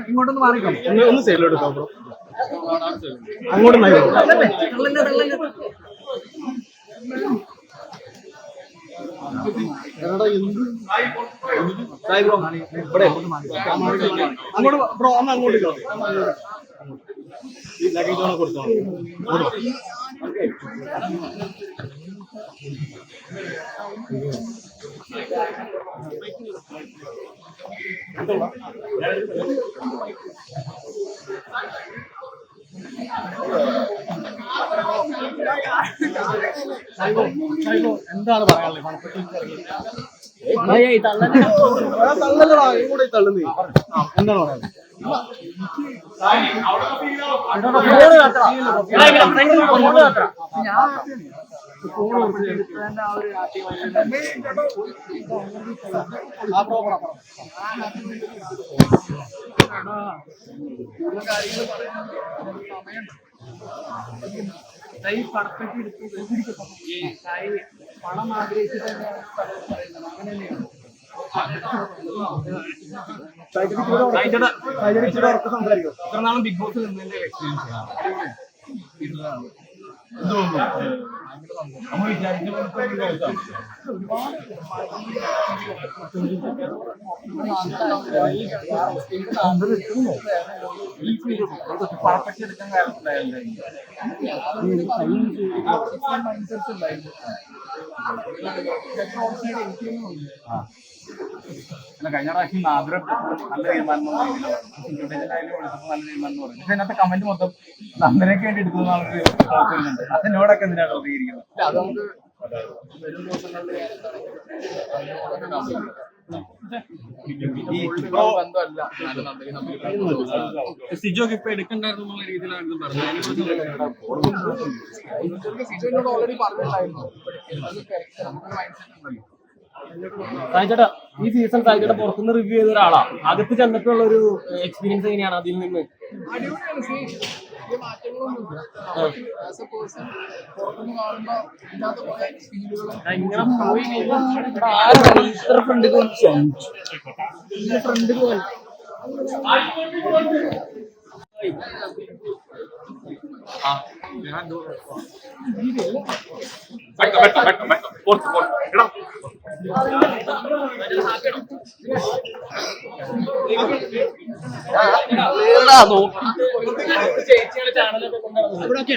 ഇങ്ങോട്ടൊന്ന് മാറിക്കോ. ഒന്ന് സൈഡിലോട്ട് ബ്രോ. അങ്ങോട്ട് എടാ എന്ത്? സായി ബ്രോ ഇവിടെ അങ്ങോട്ട് ബ്രോ ഒന്ന് അങ്ങോട്ട് ഇട്ടോ. ഈ ലഗേജ് ഒന്ന് കൊടുത്തോ എന്താണ് പറയാനുള്ളത് പണപ്പെട്ടി തള്ളല്ലടാ ഇങ്ങോട്ട് തള്ളുന്നേ എന്താണ് പറയാനുള്ളത് ആ. പറയുന്നത് പറ പറ പടത്തൊക്കെ എടുത്ത് പണം ആഗ്രഹിച്ചിട്ട് തന്നെയാണ് പലരും പറയുന്നത്. അങ്ങനെ തന്നെയാണ് ബിഗ് ബോസ് നിന്നതിന്റെ എക്സ്പീരിയൻസ് നമ്മൾ കഴിഞ്ഞ പ്രാവശ്യം ആഗ്രഹം നല്ല തീരുമാനം നല്ല തീരുമാനം പറഞ്ഞു പക്ഷെ അതിനകത്ത് കമന്റ് മൊത്തം നന്ദനൊക്കെ വേണ്ടി എടുക്കുന്ന ആൾക്ക് നോക്കുന്നുണ്ട് അതിനോടൊക്കെ എന്തിനാണ് പ്രതികരിക്കുന്നത് അത് നമുക്ക് വരും ദിവസങ്ങളിൽ ഈ ഇപ്പോ സിജോക്ക് എടുക്കണ്ടായിരുന്നു രീതിയിലാണ് പറഞ്ഞത്. സിജുവിനോട് ഓൾറെഡി പറഞ്ഞിട്ടുണ്ടായിരുന്നു. സായിച്ചേട്ടാ ഈ സീസൺ സായിച്ചേട്ടാ പുറത്തുനിന്ന് റിവ്യൂ ചെയ്ത ഒരാളാ. അകത്ത് ചെന്നിട്ടുള്ള ഒരു എക്സ്പീരിയൻസ് എങ്ങനെയാണ് അതിൽ നിന്ന്? അടിപൊളിയാണ്. വലിയ മാറ്റങ്ങളൊന്നുമില്ല. ആസ് എ പേഴ്സൺ പുറത്തുനിന്ന് കാണുമ്പോ ഇല്ലാത്ത കുറെ ഫീലുകളും ഫ്രണ്ട് ഫ്രണ്ട് പോയി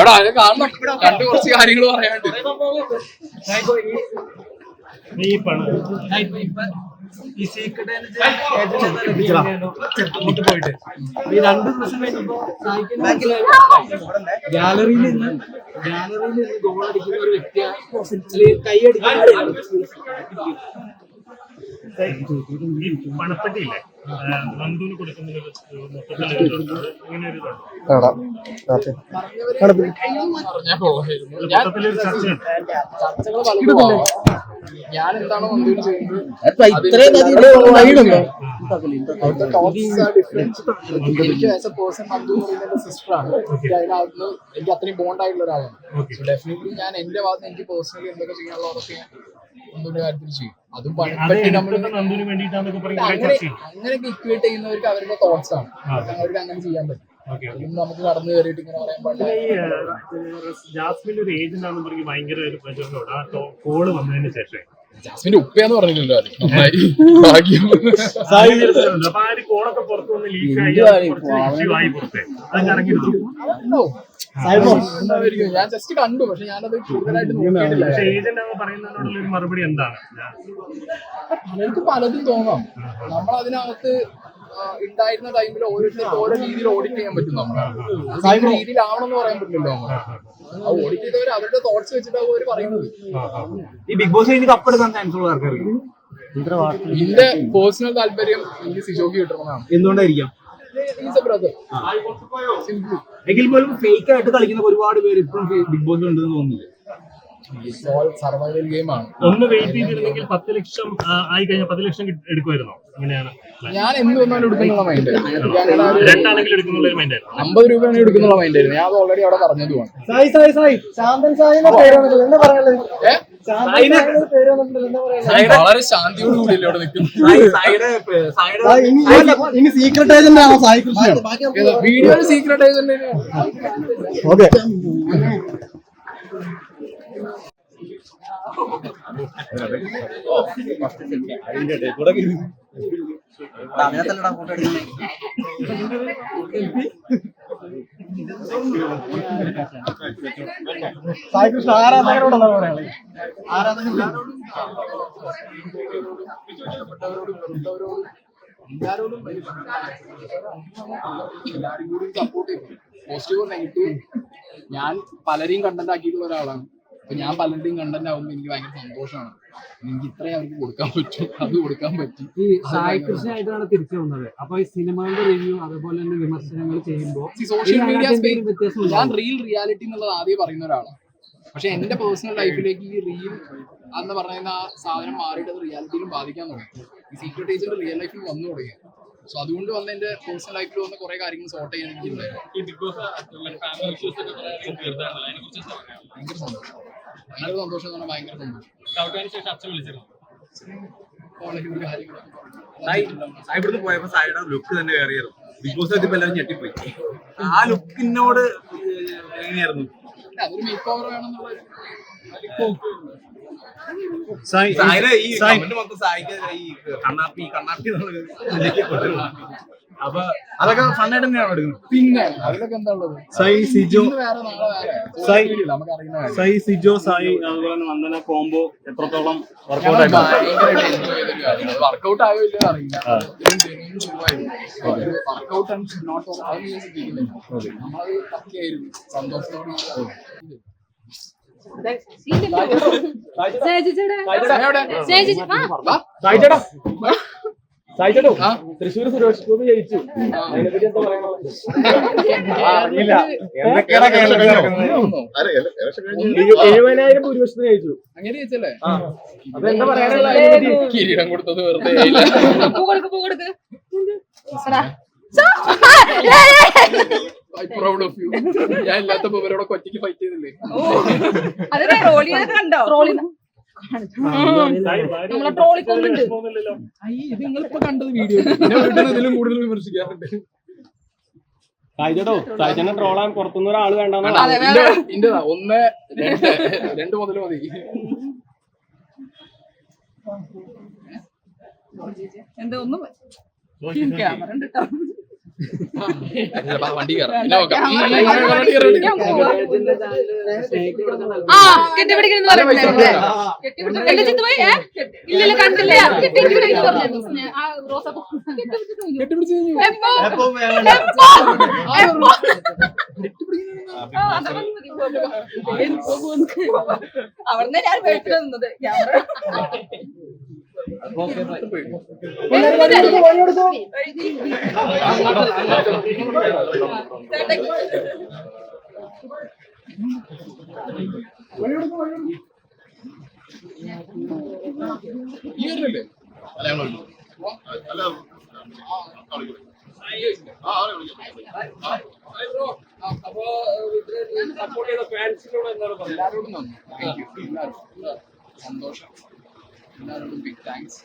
എടാ കുറച്ച് കാര്യങ്ങൾ പറയാനുണ്ട്. ഈ സീക്രട്ട് ചെറുപ്പമുട്ട് പോയിട്ട്. ഈ രണ്ട് ദിവസം കഴിഞ്ഞപ്പോ ഗാലറിയിൽ നിന്ന് ഗാലറിയിൽ നിന്ന് ഗോൾ അടിക്കുന്ന ഒരു വ്യക്തിയാണ് കൈ അടിക്കുന്ന ഈ പണപ്പെട്ടിയില്ലേ? കൊടുക്കുന്ന മൊത്തത്തിലൊരു. ഞാൻ എന്താണോ നന്ദിയോട് ചെയ്യുന്നത്. അവിടുത്തെ തോട്ട്സ് ആർ ഡിഫറെന്റ് എനിക്ക് ആസ് എ പേഴ്സൺ എന്ന് പറയുന്നത് എനിക്ക് അതിനകത്ത് എനിക്ക് അത്രയും ബോണ്ട് ആയിട്ടുള്ള ഒരാളാണ്. സോ ഡെഫിനറ്റ്ലി ഞാൻ എന്റെ ഭാഗത്ത് എനിക്ക് പേഴ്സണലി എന്തൊക്കെ ചെയ്യാനുള്ളതൊക്കെ ഞാൻ നന്ദുവിന്റെ കാര്യത്തിൽ ചെയ്യും. അതും പണിപ്പെട്ടി നമ്മൾ അങ്ങനെയൊക്കെ ഇക്വേറ്റ് ചെയ്യുന്നവർക്ക് അവരുടെ തോട്ട്സ് ആണ്. അവർക്ക് അങ്ങനെ ചെയ്യാൻ പറ്റും. നമുക്ക് കടന്നു കയറിയിട്ട് ഇങ്ങനെ പറയാൻ പാടില്ല. ഈ ജാസ്മിന്റെ ഒരു ഏജന്റ് ആണെന്ന് പറഞ്ഞ് ഭയങ്കര ഒരു പ്രചോദനം ആ കോൾ വന്നതിന് ശേഷം ജാസ്മിന്റെ ഉപ്പയാന്ന് പറഞ്ഞില്ലല്ലോ അത്? നന്നായി. ഭാഗ്യം. ഞാൻ ജസ്റ്റ് കണ്ടു പക്ഷെ ഞാനത് കൂടുതലായിട്ട് നോക്കിയിട്ടില്ല. പലർക്ക് പലതും തോന്നാം. നമ്മൾ അതിനകത്ത് ഉണ്ടായിരുന്ന ടൈമിൽ ഓരോരുത്തർക്ക് ഓരോ രീതിയിൽ ഓഡിറ്റ് ചെയ്യാൻ പറ്റും നമ്മൾ രീതിയിലാവണം എന്ന് പറയാൻ പറ്റില്ലല്ലോ നമ്മൾ ഓഡിറ്റ് ചെയ്തവർ അവരുടെ തോട്ട്സ് വെച്ചിട്ടാവും അവർ പറയുന്നത്. ഈ ബിഗ് ബോസ് കപ്പെടുക്കാൻ ചാൻസ് ഉള്ള ആൾക്കാർക്ക് എന്റെ പേഴ്സണൽ താല്പര്യം എനിക്ക് സിജോക്ക് കിട്ടണമെന്നാണ്. എന്തുകൊണ്ടായിരിക്കാം? എങ്കിൽ പോലും ഫേക്ക് ആയിട്ട് കളിക്കുന്ന ഒരുപാട് പേര് ഇപ്പോഴും ബിഗ് ബോസ് ഉണ്ടെന്ന് തോന്നുന്നില്ല? സർവൈവൽ ഗെയിമാണ് ഒന്ന് വെയിറ്റ് ചെയ്തിരുന്നെങ്കിൽ പത്ത് ലക്ഷം ആയി കഴിഞ്ഞാൽ പത്ത് ലക്ഷം എടുക്കുമായിരുന്നോ. അങ്ങനെയാണ് ഞാൻ എന്ത് വന്നാലും എടുക്കുന്നുള്ള മൈൻഡ് രണ്ടാണെങ്കിൽ എടുക്കുന്നുള്ള മൈൻഡ് ആയിരുന്നു. അമ്പത് രൂപയാണ് എടുക്കുന്നുള്ള മൈൻഡ് ആയിരുന്നു. ഞാൻ അത് ഓൾറെഡി അവിടെ പറഞ്ഞതുമാണ് സായി സായി സായി. ശാന്തൻ സായിന്റെ പേരാണല്ലോ എന്താ പറയാനുള്ളത്? വളരെ ശാന്തിയോട് കൂടിയല്ലേ അവിടെ നിൽക്കുന്നത്? ഇനി സീക്രട്ട് ഏജന്റ് ആണോ സായി കൃഷ്ണൻ? വീഡിയോയിൽ സീക്രട്ട് ഏജന്റ് ഓക്കെ. എല്ലാരും കൂടി പോസിറ്റീവ് നെഗറ്റീവ് ഞാൻ പലരെയും കണ്ടന്റ് ആക്കിയിട്ടുള്ള ഒരാളാണ്. അപ്പൊ ഞാൻ പലരുടെയും കണ്ടന്റ് ആവുമ്പോ എനിക്ക് ഭയങ്കര സന്തോഷമാണ് എനിക്ക് ഇത്രയും അവർക്ക് കൊടുക്കാൻ പറ്റും. അത് കൊടുക്കാൻ പറ്റും. ഈ സായി കൃഷിയായിട്ടാണ് തിരിച്ചു വന്നത്. അപ്പൊ ഈ സിനിമകളുടെ റിവ്യൂ അതുപോലെ തന്നെ വിമർശനങ്ങൾ ചെയ്യുമ്പോൾ സോഷ്യൽ മീഡിയ വ്യത്യാസം ഞാൻ റിയൽ റിയാലിറ്റി എന്നുള്ളത് ആദ്യം പറയുന്ന ഒരാളാണ് പക്ഷെ എന്റെ പേഴ്സണൽ ലൈഫിലേക്ക് ഈ റീൽ എന്ന് പറയുന്ന ആ സാധനം മാറിയിട്ട് അത് റിയാലിറ്റിയിലും ബാധിക്കാൻ തുടങ്ങി. ഈ സീക്രട്ട് ഏജന്റ് റിയൽ ലൈഫിൽ വന്നു തുടങ്ങി. സോ അതുകൊണ്ട് വന്ന എന്റെ പേഴ്സണൽ ലൈഫിൽ വന്ന കുറെ കാര്യങ്ങൾ സോർട്ട് ചെയ്യാൻ എനിക്ക് ഭയങ്കര സന്തോഷം. ഭയങ്കര സന്തോഷം. എന്ന് പറഞ്ഞാൽ ഭയങ്കര സന്തോഷം ഇവിടുന്ന് പോയപ്പോ സായിയുടെ ലുക്ക് തന്നെ കയറിയായിരുന്നു ബിഗ് ബോസ് എത്തിയപ്പോ എല്ലാവരും ഞെട്ടിപ്പോയി. ആ ലുക്കിനോട് എങ്ങനെയായിരുന്നു? അതൊരു മേക്ക് ഓവർ വേണമെന്നുള്ള സായിയുടെ ഈ കമന്റ് മൊത്തം സായിക്ക് ഈ കണ്ണാപ്പി കണ്ണാപ്പി. അപ്പൊ അതൊക്കെ ഫണ്ണായിട്ട് തന്നെയാണോ എടുക്കുന്നത്? പിന്നെ അതിലൊക്കെ എന്താ ഉള്ളത്? സായി സിജോ സായി- സായി സിജോ സായി അതുപോലെ തന്നെ വന്ദന കോംബോ എത്രത്തോളം വർക്കൗട്ട് enjoy ചെയ്തൊരു ആയോ ഇല്ലയോ അറിയില്ല. അത് ഞാൻ ശ്രദ്ധിക്കുന്നില്ല. നമ്മളത് പക്കയായിരുന്നു. സന്തോഷത്തോടെ. എവിടെ? വാ. സായി ചേട്ടാ സായി ചേട്ടോ ആ? തൃശ്ശൂർ സുരേഷ് ഗോപി ജയിച്ചു അതിനെപ്പറ്റി എന്താ എഴു- എഴുപതിനായിരം ഭൂരിപക്ഷത്തിന് ജയിച്ചു അങ്ങനെ ചോദിച്ചല്ലേ അപ്പൊ എന്താ പറയാനുള്ള കിരീടം കൊടുത്തത് വെറുതെ ആയില്ല. I പ്രൗഡ് ഓഫ് യു ഞാൻ ഇല്ലാത്തപ്പോ ഇവരോടൊക്കെ ഒറ്റയ്ക്ക് ഫൈറ്റ് ചെയ്തില്ലേ? കണ്ടോ? നമ്മളെ ട്രോളി കൊണ്ടുണ്ട് പോകുന്നില്ലല്ലോ. ഇത് നിങ്ങളിപ്പോ കണ്ടത് വീഡിയോ ഇതിലും കൂടുതൽ വിമർശിക്കാറുണ്ട്. സായി ചേട്ടോ സായി ചേട്ടനെ ട്രോളാൻ പുറത്തുനിന്ന് ഒരാൾ ഇന്റേതാ ഒന്ന് രണ്ട് രണ്ട് മുതൽ മതി. എന്താ ഒന്നും ക്യാമറ ഉണ്ട്. വണ്ടി. ആ എന്റെ ചിത്ത് പോയി? ഇല്ലില്ല കണ്ടില്ല. അവിടുന്ന് ഞാൻ വീട്ടിൽ നിന്നത്. ക്യാമറ. ഈ വരില്ലേ? അല്ല. ആ, അപ്പൊ സപ്പോർട്ട് ചെയ്ത ഫാൻസിനോട് എന്താണ് പറയുക. എല്ലാവരോടും. സന്തോഷം എല്ലാവരോടും ബിഗ് താങ്ക്സ്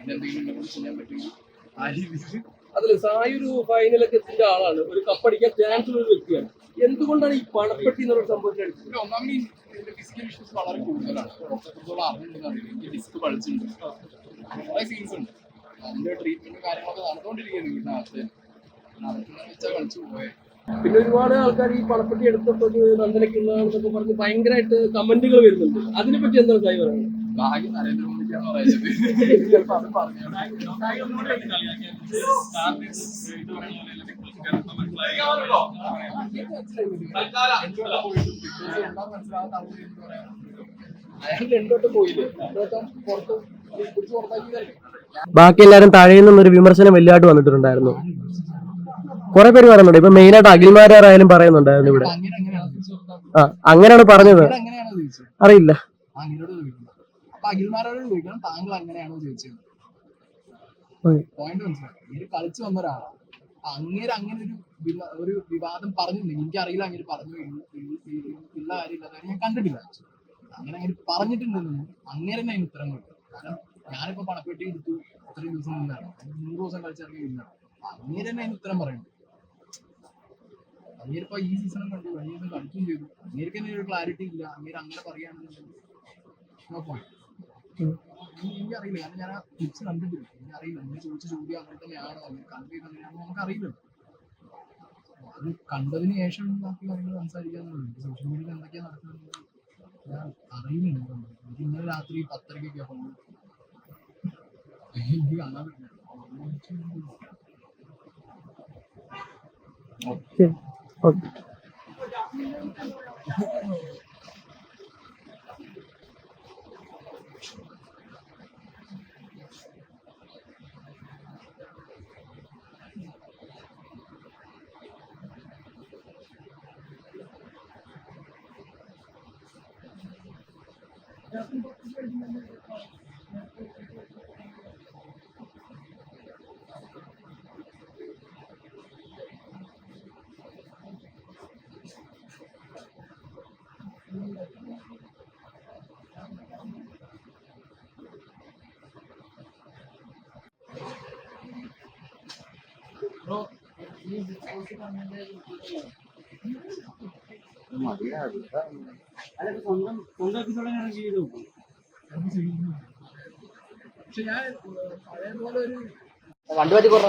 എന്തെങ്കിലും ഉണ്ടെങ്കിൽ ചെയ്യാൻ പറ്റുമെങ്കിൽ ആ രീതിയിൽ അതിൽ സായി ഒരു ഫൈനലൊക്കെ എത്തിന്റെ ആളാണ്. ഒരു കപ്പടിക്കാൻ ചാൻസ് ഉള്ള വ്യക്തിയാണ്. എന്തുകൊണ്ടാണ് ഈ പണപ്പെട്ടി എന്നുള്ള സംഭവത്തിൽ ഒന്നാമത് ഫിസിക്കൽ ഇഷ്യൂസ് വളരെ കൂടുതലാണ്. എത്രത്തോളം അറിഞ്ഞിട്ടുണ്ടെന്ന് അറിയില്ല എനിക്ക് ഡിസ്ക് പളിച്ചിട്ടുണ്ട് കുറെ സീൻസ് ഉണ്ട്. അതിന്റെ ട്രീറ്റ്മെന്റ് കാര്യങ്ങളൊക്കെ നടന്നുകൊണ്ടിരിക്കുകയാണ് വീടിനകത്ത് നടക്കുന്ന വെച്ചാൽ കളിച്ചു പോയെ. പിന്നെ ഒരുപാട് ആൾക്കാർ ഈ പണപ്പെട്ടി എടുത്തപ്പോൾ നന്ദനയ്ക്കുള്ളതാണെന്നൊക്കെ പറഞ്ഞ് ഭയങ്കരമായിട്ട് കമന്റുകൾ വരുന്നുണ്ട്. അതിനെപ്പറ്റി എന്താണ് സായി പറയുന്നത്? ഭാഗ്യം നരേന്ദ്രമോദിക്കാന്ന് പറയുന്നത്. ചിലപ്പോ അത് പറഞ്ഞു. അയാൾ രണ്ടോട്ടം പോയില്ലേ രണ്ടോട്ടം പുറത്ത് പിടിച്ച് പുറത്താക്കിയതല്ലേ ബാക്കി എല്ലാരും താഴെ നിന്നൊരു വിമർശനം വലിയതായിട്ട് വന്നിട്ടുണ്ടായിരുന്നു. കുറെ പേര് പറയുന്നുണ്ട്. ഇപ്പൊ മെയിൻ ആയിട്ട് അഖിൽമാരായാലും പറയുന്നുണ്ടായിരുന്നു ഇവിടെ. ആ അങ്ങനെയാണ് പറഞ്ഞത്. അറിയില്ല. അപ്പൊ അഖിൽമാരോട് ചോദിക്കണം താങ്കൾ അങ്ങനെയാണോ ചോദിച്ചത്. പോയിന്റ് മനസ്സിലായി. ഇങ്ങനെ കളിച്ചു വന്ന ഒരാളാണ്. അങ്ങനെ അങ്ങേര് അങ്ങനെ ഒരു ഒരു വിവാദം പറഞ്ഞിട്ടുണ്ടെങ്കിൽ എനിക്കറിയില്ല അങ്ങനെ പറഞ്ഞു ഇല്ല കാര്യമില്ല കാര്യം ഞാൻ കണ്ടിട്ടില്ല. അങ്ങനെ അങ്ങനെ പറഞ്ഞിട്ടുണ്ടെന്ന് അങ്ങനെ തന്നെ അതിന് ഉത്തരം കൊടുക്കും കാരണം ഞാനിപ്പോ പണപ്പെട്ടി എടുത്തു ഇത്രയും ദിവസം നിന്നാണ്. നൂറ് ദിവസം കളിച്ചിറങ്ങി നിന്നാണ് അങ്ങേര് തന്നെ അതിന് ഉത്തരം പറയുന്നു അങ്ങേരിപ്പോ ഈ സീസണും കണ്ടു കഴിഞ്ഞ സീസൺ കളിക്കുകയും ചെയ്തു. അങ്ങേർക്ക് തന്നെ ഒരു ക്ലാരിറ്റി ഇല്ല. അങ്ങേര് അങ്ങനെ പറയുകയാണെന്നുണ്ടെങ്കിൽ നോ point. എനിക്ക് എനിക്കറിയില്ല. കാരണം ഞാൻ ആ ടിപ്സ് കണ്ടിട്ടില്ല. എനിക്കറിയില്ല. നിങ്ങൾ ചോദിച്ച ചോദ്യം അങ്ങനെ തന്നെയാണോ? അല്ലെങ്കിൽ കണ്ടു അങ്ങനെയാണോ നമുക്ക് നമുക്കറിയില്ല. അത് കണ്ടതിന് ശേഷം ബാക്കി കാര്യങ്ങൾ സംസാരിക്കാന്നുള്ളൂ സോഷ്യൽ മീഡിയയിൽ എന്തൊക്കെയാ നടക്കുന്നത് ഞാൻ അറിയുന്നുണ്ട് എനിക്ക് ഇന്നലെ രാത്രി പത്തരക്കൊക്കെ ഫോൺ എനിക്ക് കാണാൻ പറ്റില്ല. ഓക്കെ. സ്വന്തം Maria, sabe? പക്ഷെ ഞാൻ പഴയതുപോലെ ഒരു വണ്ടി പറ്റി കുറ